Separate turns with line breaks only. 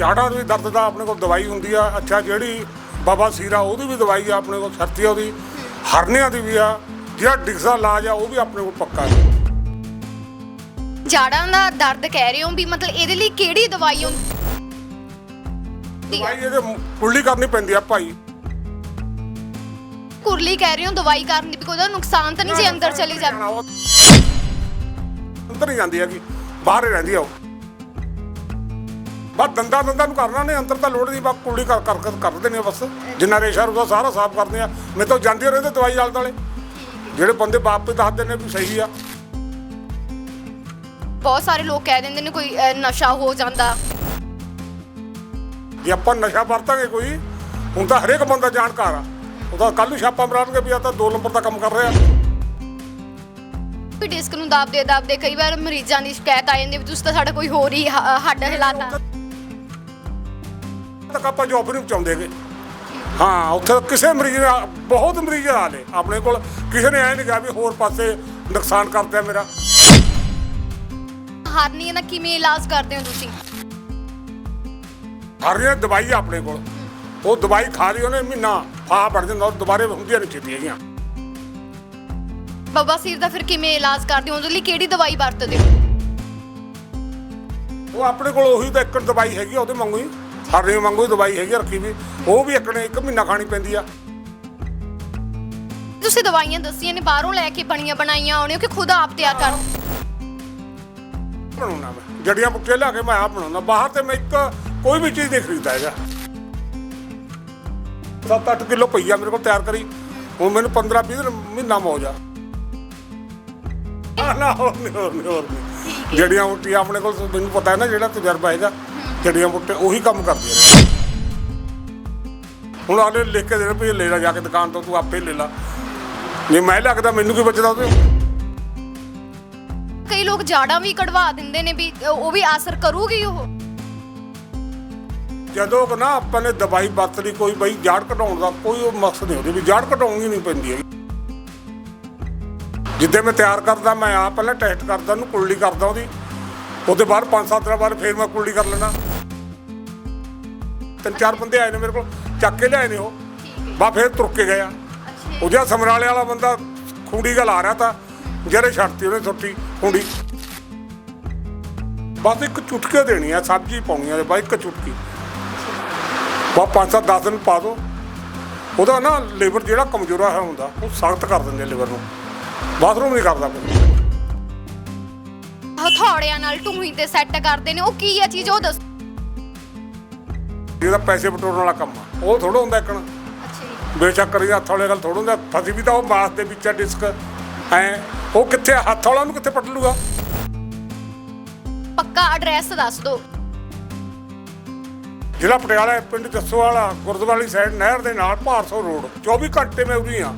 ਜਾੜਾ ਵੀ ਦਰਦ ਦਾ ਆਪਣੇ ਕੋਲ ਦਵਾਈ ਹੁੰਦੀ ਆ। ਅੱਛਾ ਜਿਹੜੀ ਬਾਬਾ ਸੀਰਾ ਉਹਦੀ ਵੀ ਦਵਾਈ ਆ ਆਪਣੇ ਕੋਲ ਸਰਤੀ ਆ ਉਹਦੀ। ਹਰਨਿਆਂ ਦੀ ਵੀ ਆ। ਜਿਹੜਾ ਡਿਕਸਾ ਇਲਾਜ ਆ ਉਹ ਵੀ ਆਪਣੇ ਕੋਲ ਪੱਕਾ ਹੈ
ਜਾੜਾਂ ਦਾ ਦਰਦ ਕਹਿ ਰਹੇ ਹੋ ਵੀ ਮਤਲਬ ਇਹਦੇ ਲਈ ਕਿਹੜੀ ਦਵਾਈ ਹੁੰਦੀ
ਦਵਾਈ ਇਹਦੇ ਕੁੱਲੀ ਕਰਨੀ ਪੈਂਦੀ ਆ ਭਾਈ।
ਕੁਰਲੀ ਕਹਿ ਰਹੇ ਹੋ ਦਵਾਈ ਕਰਨ ਦੀ ਵੀ ਕੋਈ ਉਹਦਾ ਨੁਕਸਾਨ ਤਾਂ ਨਹੀਂ ਜੇ ਅੰਦਰ ਚਲੀ
ਉਹ ਅੰਦਰ ਨਹੀਂ ਜਾਂਦੀ ਹੈਗੀ ਬਾਹਰ ਹੀ ਰਹਿੰਦੀ ਆ ਉਹ। ਬਸ ਦੰਦਾਂ ਦੰਦਾਂ ਨੂੰ ਕਰਨਾ ਨੇ ਅੰਦਰ ਤਾਂ ਲੋੜ ਨਹੀਂ ਬਸ ਕੁੱਲੀ ਕਰ ਕਰ ਕਰ- ਕਰ ਦਿੰਦੇ ਆ ਬਸ। ਜਿੰਨਾ ਰੇਸ਼ਾ ਉਹਦਾ ਸਾਰਾ ਸਾਫ਼ ਕਰਦੇ ਆ। ਮੈਂ ਤਾਂ ਜਾਂਦੇ ਰਹਿੰਦੇ ਦਵਾਈ ਵਾਲ ਵਾਲੇ ਜਿਹੜੇ ਬੰਦੇ ਬਾਪ ਵੀ ਦੱਸਦੇ ਨੇ ਵੀ ਸਹੀ ਆ।
ਬਹੁਤ ਸਾਰੇ ਲੋਕ ਕਹਿ ਦਿੰਦੇ ਨੇ ਕੋਈ ਅਹ, ਨਸ਼ਾ ਹੋ ਜਾਂਦਾ।
ਜੇ ਆਪਾਂ ਨਸ਼ਾ ਵਰਤਾਂਗੇ ਕੋਈ ਹੁਣ ਤਾਂ ਹਰੇਕ ਬੰਦਾ ਜਾਣਕਾਰ ਆ। ਉਹਦਾ ਕੱਲ ਨੂੰ ਛਾਪਾ ਮਰਾਣਗੇ ਵੀ ਆ ਤਾਂ 2 ਨੰਬਰ ਦਾ ਕੰਮ ਕਰ ਰਿਹਾ।
ਵੀ ਡਿਸਕ ਨੂੰ ਦਾਬਦੇ ਦਾਬਦੇ ਕਈ ਵਾਰ ਮਰੀਜ਼ਾਂ ਦੀ ਸ਼ਿਕਾਇਤ ਆ ਜਾਂਦੀ ਵੀ ਤੁਸੀਂ ਤਾਂ ਸਾਡਾ ਕੋਈ ਹੋਰ ਹੀ ਹ- ਹੱਡ ਹਿਲਾਤਾ।
ਤੱਕ ਆਪਾਂ ਜੋਬ ਨਹੀਂ ਪਹੁੰਚਾਉਂਦੇਗੇ ਹਾਂ ਉੱਥੇ ਕਿਸੇ ਮਰੀਜ਼ ਨੇ ਆ- ਬਹੁਤ ਮਰੀਜ਼ ਆ ਲਏ ਆਪਣੇ ਕੋਲ ਕਿਸੇ ਨੇ ਐ ਨਹੀਂ ਕਿਹਾ ਵੀ ਹੋਰ ਪਾਸੇ ਨੁਕਸਾਨ ਕਰਦਾ ਮੇਰਾ।
ਹਾਰਨੀਆਂ ਦਾ ਕਿਵੇਂ ਇਲਾਜ ਕਰਦੇ ਹੋ ਤੁਸੀਂ?
ਹਰੀਆਂ ਦਵਾਈ ਆ ਆਪਣੇ ਕੋਲ। ਉਹ ਦਵਾਈ ਖਾ ਲਈ ਉਹਨੇ ਮਹੀਨਾ ਫਾ ਬਣ ਜਾਂਦਾ ਉਹ ਦੁਬਾਰੇ ਹੁੰਦੀਆਂ ਨਹੀਂ ਛੇਤੀ ਹੈਗੀਆਂ।
ਬਾਬਾ ਸੀਰ ਦਾ ਫਿਰ ਕਿਵੇਂ ਇਲਾਜ ਕਰਦੇ ਹੋ? ਉਹਦੇ ਲਈ ਕਿਹੜੀ ਦਵਾਈ ਵਰਤਦੇ ਹੋ?
ਉਹ ਆਪਣੇ ਕੋਲ ਉਹੀ ਤਾਂ ਇੱਕ ਦਵਾਈ ਹੈਗੀ ਆ, ਉਹਦੇ ਵਾਂਗੂ ਹੀ। ਹਰਨੀ ਵਾਂਗੂ ਹੀ ਦਵਾਈ ਹੈਗੀ ਆ ਰੱਖੀ ਵੀ ਉਹ ਵੀ ਇੱਕ ਨੇ ਇੱਕ ਮਹੀਨਾ ਖਾਣੀ ਪੈਂਦੀ ਆ।
ਤੁਸੀਂ ਦਵਾਈਆਂ ਦੱਸੀਆਂ ਨੇ ਬਾਹਰੋਂ ਲੈ ਕੇ ਬਣੀਆਂ ਬਣਾਈਆਂ ਆਉਣੇ ਕਿ ਖੁਦ ਆਪ ਤਿਆਰ ਕਰ
ਬਣਾਉਣਾ ਮੈਂ। ਜੜੀਆਂ ਬੁੱਟੇ ਲਿਆ ਕੇ ਮੈਂ ਆਪ ਬਣਾਉਣਾ। ਬਾਹਰ ਤੇ ਮੈਂ ਇੱਕ ਕੋਈ ਵੀ ਚੀਜ਼ ਨਹੀਂ ਖਰੀਦਦਾ ਹੈਗਾ। 7-8 ਕਿਲੋ ਪਈਆ ਮੇਰੇ ਕੋਲ ਤਿਆਰ ਕਰੀ। ਹੁਣ ਮੈਨੂੰ 15-20 ਦਿਨ ਮਹੀਨਾ ਮੌਜ ਆ। ਨਾ ਹੋਰ ਨਹੀਂ ਹੋਰ ਨਹੀਂ ਹੋਰ ਨਹੀਂ। ਜੜੀਆਂ ਬੁੱਟੀਆਂ ਆਪਣੇ ਕੋਲ ਮੈਨੂੰ ਪਤਾ ਹੈ ਨਾ ਜਿਹੜਾ ਤਜਰਬਾ ਹੈਗਾ। ਜੜੀਆਂ ਬੁੱਟੇ ਉਹੀ ਕੰਮ ਕਰਦੀਆਂ ਨੇ ਹੁਣ ਆਲੇ ਲਿਖ ਕੇ ਦੇਣ ਵੀ ਲੈ ਲੈ ਜਾ ਕੇ ਦੁਕਾਨ ਤੋਂ ਤੂੰ ਆਪੇ ਲੈ ਲੈ। ਜੇ ਮੈਂ ਲੱਗਦਾ ਮੈਨੂੰ ਕੀ ਬਚਦਾ ਉਹਦੇ?
ਕਈ ਲੋਕ ਜਾੜਾਂ ਵੀ ਕਢਵਾ ਦਿੰਦੇ ਨੇ ਵੀ ਉਹ ਵੀ ਅਸਰ ਕਰੂਗੀ ਉਹ।
ਜਦੋਂ ਕਿ ਨਾ ਆਪਾਂ ਨੇ ਦਵਾਈ ਵਰਤ ਲਈ ਕੋਈ ਬਈ ਜਾੜ ਘਟਾਉਣ ਦਾ ਕੋਈ ਉਹ ਮਕਸਦ ਨਹੀਂ ਉਹਦੇ ਵੀ ਜਾੜ ਘਟਾਉਣੀ ਨਹੀਂ ਪੈਂਦੀ ਹੈਗੀ। ਜਿੱਦੇ ਮੈਂ ਤਿਆਰ ਕਰਦਾ ਮੈਂ ਆਪ ਪਹਿਲਾਂ ਟੈਸਟ ਕਰਦਾ ਉਹਨੂੰ ਕੁੱਲੀ ਕਰਦਾ ਉਹਦੀ। ਉਹਦੇ ਬਾਅਦ ਪੰਜ ਸੱਤ ਦਿਨਾਂ ਬਾਅਦ ਫੇਰ ਮੈਂ ਕੁੱਲੀ ਕਰ ਲੈਣਾ ਤਿੰਨ ਚਾਰ ਬੰਦੇ ਆਏ ਨੇ ਮੇਰੇ ਕੋਲ ਚੱਕ ਕੇ ਲਿਆਏ ਨੇ ਉਹ। ਬਾ ਫੇਰ ਤੁਰ ਕੇ ਗਿਆ ਉਹ ਜਿਹਾ ਸਮਰਾਲੇ ਵਾਲਾ ਬੰਦਾ ਖੂੰਡੀ ਗਲ ਆ ਰਿਹਾ ਤਾਂ ਜਿਹੜੇ ਛੱਡਤੀ ਉਹਨੇ ਸੁੱਟੀ ਖੂੰਡੀ। ਬਸ ਇੱਕ ਚੁਟਕੇ ਦੇਣੀ ਆ ਸਬਜ਼ੀ ਪਾਉਣੀ ਆ ਬਾਈ ਇੱਕ ਚੁਟਕੀ। ਬਾ ਪੰਜ ਸੱਤ 10 ਦਿਨ ਪਾ ਦੋ। ਉਹਦਾ ਨਾ ਲੀਵਰ ਜਿਹੜਾ ਕਮਜ਼ੋਰਾ ਹੈ ਹੁੰਦਾ ਉਹ ਸਖਤ ਕਰ ਦਿੰਦੇ ਲੀਵਰ ਨੂੰ। ਬਾਥਰੂਮ ਨਹੀਂ ਕਰਦਾ
ਹਥੌੜਿਆਂ ਨਾਲ ਟੂਹੀ ਤੇ ਸੈੱਟ ਕਰਦੇ ਨੇ ਉਹ ਕੀ ਆ ਚੀਜ਼ ਉਹ ਦੱਸ।
ਜਿਹਦਾ ਪੈਸੇ ਬਟੋਰਨ ਵਾਲਾ ਕੰਮ ਆ। ਉਹ ਥੋੜਾ ਹੁੰਦਾ ਇੱਕਣ
ਅੱਛਾ ਜੀ।
ਬੇਸ਼ੱਕ ਕਰੀ ਹੱਥ ਵਾਲੇ ਗੱਲ ਥੋੜਾ ਹੁੰਦਾ। ਫਸੀ ਵੀ ਤਾਂ ਉਹ ਮਾਸ ਦੇ ਵਿੱਚ ਆ ਡਿਸਕ। ਐ ਉਹ ਕਿੱਥੇ? ਹੱਥ ਵਾਲਾ ਨੂੰ ਕਿੱਥੇ ਪੱਟ ਲੂਗਾ
ਪੱਕਾ ਐਡਰੈਸ ਦੱਸ ਦਿਓ।
ਜ਼ਿਲ੍ਹਾ ਪਟਿਆਲਾ ਪਿੰਡ ਜੱਸੋ ਵਾਲਾ ਗੁਰਦੁਆਰਾ ਵਾਲੀ ਸਾਈਡ ਨਹਿਰ ਦੇ ਨਾਲ ਭਾਰਸੋ ਰੋਡ। 24 ਘੰਟੇ ਮੈਂ ਉਰੀ ਆ।